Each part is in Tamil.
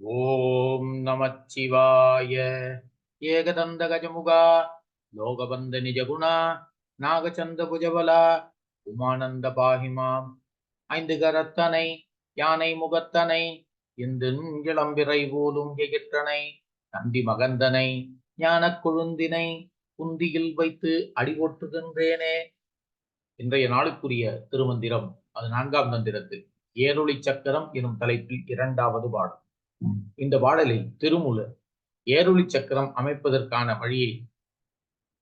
ஓம் நமச்சிவாய. ஏகதந்த கஜமுகா லோகபந்த நிஜகுணா நாகச்சந்த புஜபலா உமானந்த பாகிமாம் ஐந்து கரத்தனை யானை முகத்தனை இந்திளம்பிறை போலும் எகிற்றனை நந்தி மகந்தனை ஞானக் கொழுந்தினை குந்தியில் வைத்து அடிபோட்டுகின்றேனே இன்றைய நாளுக்குரிய திருமந்திரம் அது நான்காம் தந்திரத்தில் ஏரொளி சக்கரம் எனும் தலைப்பில் இரண்டாவது பாடல். இந்த பாடலில் திருமுலர் ஏரொளி சக்கரம் அமைப்பதற்கான வழியை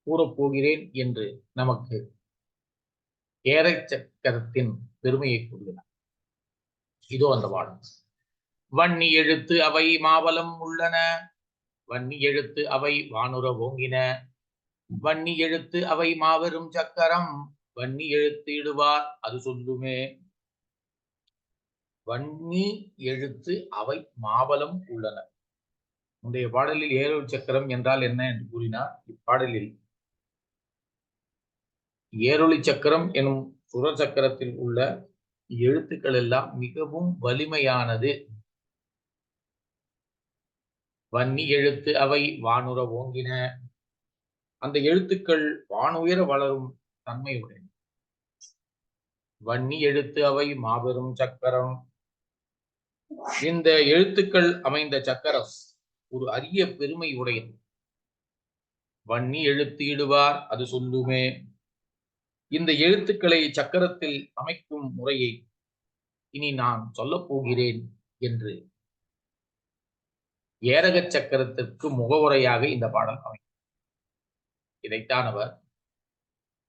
கூறப்போகிறேன் என்று நமக்கு ஏரை சக்கரத்தின் பெருமையை கூறுகிறார். இதோ அந்த பாடல் வன்னி எழுத்து அவை மாவலம் உள்ளன. வன்னி எழுத்து அவை வானுர ஓங்கின. வன்னி எழுத்து அவை மாபெரும் சக்கரம். வன்னி எழுத்து இடுவார் அது சொல்லுமே. வன்னி எழுத்து அவை மாபலம் உள்ளன. முந்தைய பாடலில் ஏரொளி சக்கரம் என்றால் என்ன என்று கூறினார். இப்பாடலில் ஏரொளி சக்கரம் எனும் சுர சக்கரத்தில் உள்ள எழுத்துக்கள் எல்லாம் மிகவும் வலிமையானது. வன்னி எழுத்து அவை வானுர ஓங்கின. அந்த எழுத்துக்கள் வானுயர வளரும் தன்மையுடன் வன்னி எழுத்து அவை மாபெரும் சக்கரம். இந்த எழுத்துக்கள் அமைந்த சக்கரம் ஒரு அரிய பெருமை உடையது. வன்னி எழுத்து இடுவார் அது சொல்லுமே. இந்த எழுத்துக்களை சக்கரத்தில் அமைக்கும் முறையை இனி நான் சொல்லப் போகிறேன் என்று ஏரக சக்கரத்திற்கு முகவுரையாக இந்த பாடல் அமைக்கும் இதைத்தான் அவர்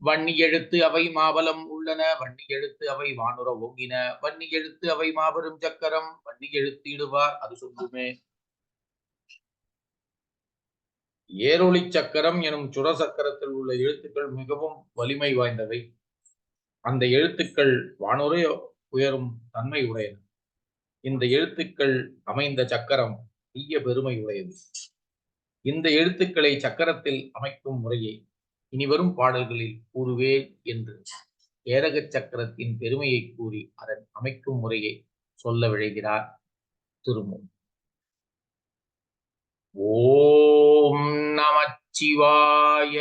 வன்னி எழுத்து அவை மாபலம் உள்ளன வன்னி எழுத்து அவை வானுர ஓங்கின. வன்னி எழுத்து அவை மாபெரும் சக்கரம் வன்னி எழுத்து இடுவார் அது சொல்லுமே. ஏரொளி சக்கரம் எனும் சுர சக்கரத்தில் உள்ள எழுத்துக்கள் மிகவும் வலிமை வாய்ந்தவை. அந்த எழுத்துக்கள் வானுரை உயரும் தன்மை உடையது இந்த எழுத்துக்கள் அமைந்த சக்கரம் தீய பெருமை உடையது. இந்த எழுத்துக்களை சக்கரத்தில் அமைக்கும் முறையை இனி வரும் பாடல்களில் கூறுவேன் என்று ஏரக சக்கரத்தின் பெருமையை கூறி அதன் அமைக்கும் முறையை சொல்ல விழைகிறார் திருமு ஓம் நமச்சிவாய